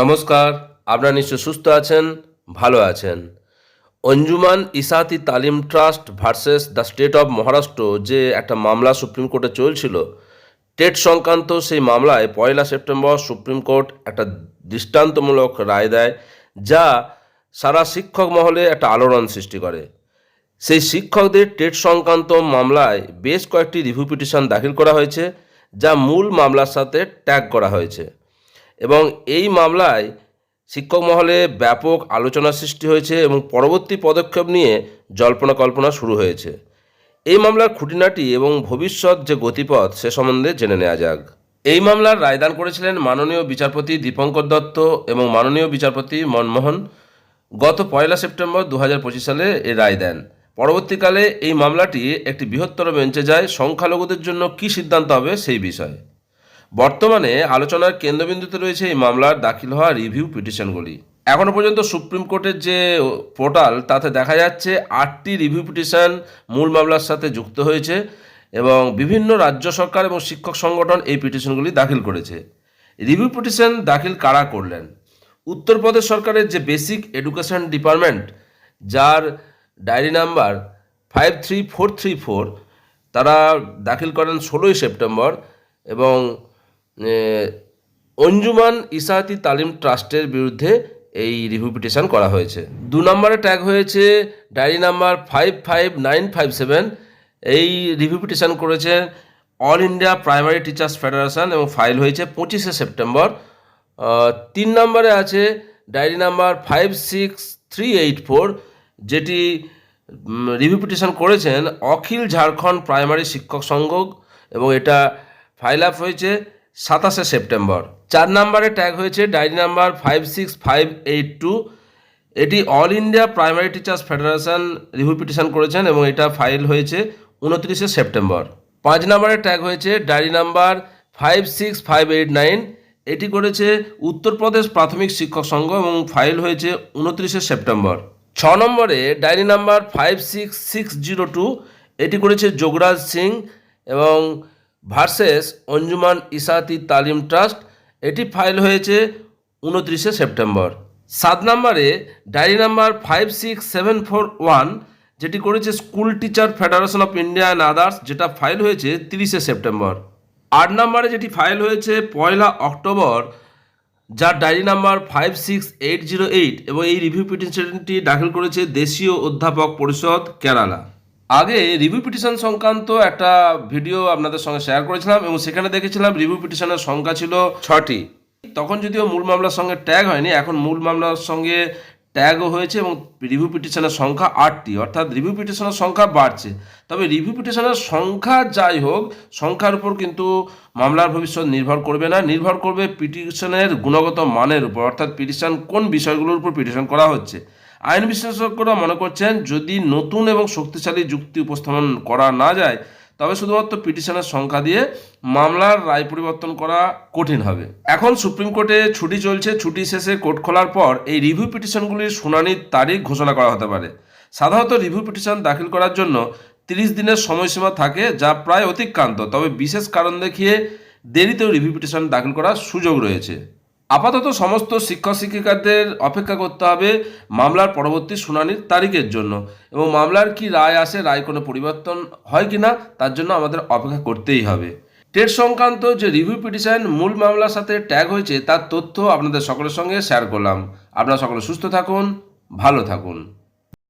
নমস্কার, আপনারা নিশ্চয় সুস্থ আছেন, ভালো আছেন। Anjuman Ishaate Taleem trust versus the state of Maharashtra যে একটা মামলা সুপ্রিম কোর্টে চলছিল, টেট সংক্রান্ত সেই মামলায় পয়লা সেপ্টেম্বর সুপ্রিম কোর্ট একটা দৃষ্টান্তমূলক রায় দেয়, যা সারা শিক্ষক মহলে একটা আলোড়ন সৃষ্টি করে। সেই শিক্ষকদের টেট সংক্রান্ত মামলায় বেশ কয়েকটি রিভিউ পিটিশন দাখিল করা হয়েছে, যা মূল মামলার সাথে ট্যাগ করা হয়েছে। এবং এই মামলায় শিক্ষক মহলে ব্যাপক আলোচনা সৃষ্টি হয়েছে এবং পরবর্তী পদক্ষেপ নিয়ে জল্পনা কল্পনা শুরু হয়েছে। এই মামলার খুঁটিনাটি এবং ভবিষ্যৎ যে গতিপথ সে সম্বন্ধে জেনে নেওয়া যাক। এই মামলার রায়দান করেছিলেন মাননীয় বিচারপতি দীপঙ্কর দত্ত এবং মাননীয় বিচারপতি মনমোহন। গত পয়লা সেপ্টেম্বর দু হাজার পঁচিশ সালে এ রায় দেন পরবর্তীকালে এই মামলাটি একটি বৃহত্তর বেঞ্চে যায়। সংখ্যালঘুদের জন্য কী সিদ্ধান্ত হবে সেই বিষয়ে। বর্তমানে আলোচনার কেন্দ্রবিন্দুতে রয়েছে এই মামলার দাখিল হওয়া রিভিউ পিটিশনগুলি। এখনও পর্যন্ত সুপ্রিম কোর্টের যে পোর্টাল, তাতে দেখা যাচ্ছে আটটি রিভিউ পিটিশন মূল মামলার সাথে যুক্ত হয়েছে এবং বিভিন্ন রাজ্য সরকার এবং শিক্ষক সংগঠন এই পিটিশনগুলি দাখিল করেছে। রিভিউ পিটিশন দাখিল কারা করলেন? উত্তরপ্রদেশ সরকারের যে বেসিক এডুকেশন ডিপার্টমেন্ট, যার diary number five three four three four, তারা দাখিল করেন ষোলোই সেপ্টেম্বর এবং অঞ্জুমান ইসাহাতি তালিম ট্রাস্টের বিরুদ্ধে এই রিভিউ করা হয়েছে। দু নম্বরে ট্যাগ হয়েছে, diary number five five nine five seven. এই রিভিউ পিটিশন করেছে all India primary teachers federation এবং ফাইল হয়েছে পঁচিশে সেপ্টেম্বর। তিন নম্বরে আছে diary number five six three eight four, যেটি রিভিউ করেছেন অখিল ঝাড়খণ্ড প্রাইমারি শিক্ষক সংঘ এবং এটা ফাইল আপ হয়েছে সাতাশে সেপ্টেম্বর। চার নম্বরে ট্যাগ হয়েছে diary number five six five eight two এটি all India primary teachers federation review petition করেছেন এবং এটা ফাইল হয়েছে উনত্রিশে সেপ্টেম্বর। পাঁচ নম্বরে ট্যাগ হয়েছে diary number five six five eight nine এটি করেছে উত্তরপ্রদেশ প্রাথমিক শিক্ষক সংঘ এবং ফাইল হয়েছে উনত্রিশে সেপ্টেম্বর। ছ নম্বরে diary number five six six zero two এটি করেছে যোগরাজ সিং এবং ভার্সেস অঞ্জুমান ইসাতি তালিম ট্রাস্ট এটি ফাইল হয়েছে উনত্রিশে সেপ্টেম্বর। সাত নম্বরে diary number five six seven four one যেটি করেছে school teacher federation of India and others যেটা ফাইল হয়েছে তিরিশে সেপ্টেম্বর। আট নম্বরে যেটি ফাইল হয়েছে পয়লা অক্টোবর, যার diary number five six eight zero eight এবং এই রিভিউ পিটিশনটি দাখিল করেছে দেশীয় অধ্যাপক পরিষদ, কেরালা। আগে রিভিউ পিটিশন সংক্রান্ত একটা ভিডিও আপনাদের সঙ্গে শেয়ার করেছিলাম এবং সেখানে দেখেছিলাম রিভিউ পিটিশনের সংখ্যা ছিল ছটি। তখন যদিও মূল মামলার সঙ্গে ট্যাগ হয়নি এখন মূল মামলার সঙ্গে ট্যাগও হয়েছে এবং রিভিউ পিটিশনের সংখ্যা আটটি অর্থাৎ রিভিউ পিটিশনের সংখ্যা বাড়ছে। তবে রিভিউ পিটিশনের সংখ্যা যাই হোক সংখ্যার উপর কিন্তু মামলার ভবিষ্যৎ নির্ভর করবে না নির্ভর করবে পিটিশনের গুণগত মানের উপর অর্থাৎ পিটিশন কোন বিষয়গুলোর উপর পিটিশন করা হচ্ছে। আইন বিশেষজ্ঞরা মনে করছেন, যদি নতুন এবং শক্তিশালী যুক্তি উপস্থাপন করা না যায়, তবে শুধুমাত্র পিটিশনের সংখ্যা দিয়ে মামলার রায় পরিবর্তন করা কঠিন হবে। এখন সুপ্রিম কোর্টে ছুটি চলছে, ছুটি শেষে কোর্ট খোলার পর এই রিভিউ পিটিশনগুলির শুনানির তারিখ ঘোষণা করা হতে পারে। সাধারণত রিভিউ পিটিশন দাখিল করার জন্য তিরিশ দিনের সময়সীমা থাকে, যা প্রায় অতিক্রান্ত। তবে বিশেষ কারণ দেখিয়ে দেরিতেও রিভিউ পিটিশন দাখিল করার সুযোগ রয়েছে। আপাতত সমস্ত শিক্ষক শিক্ষিকাদের অপেক্ষা করতে হবে মামলার পরবর্তী শুনানির তারিখের জন্য। এবং মামলার কি রায় আসে, রায় কোনো পরিবর্তন হয় কি না তার জন্য আমাদের অপেক্ষা করতেই হবে। টেট সংক্রান্ত যে রিভিউ পিটিশন মূল মামলার সাথে ট্যাগ হয়েছে, তার তথ্য আপনাদের সকলের সঙ্গে শেয়ার করলাম। আপনারা সকলে সুস্থ থাকুন, ভালো থাকুন।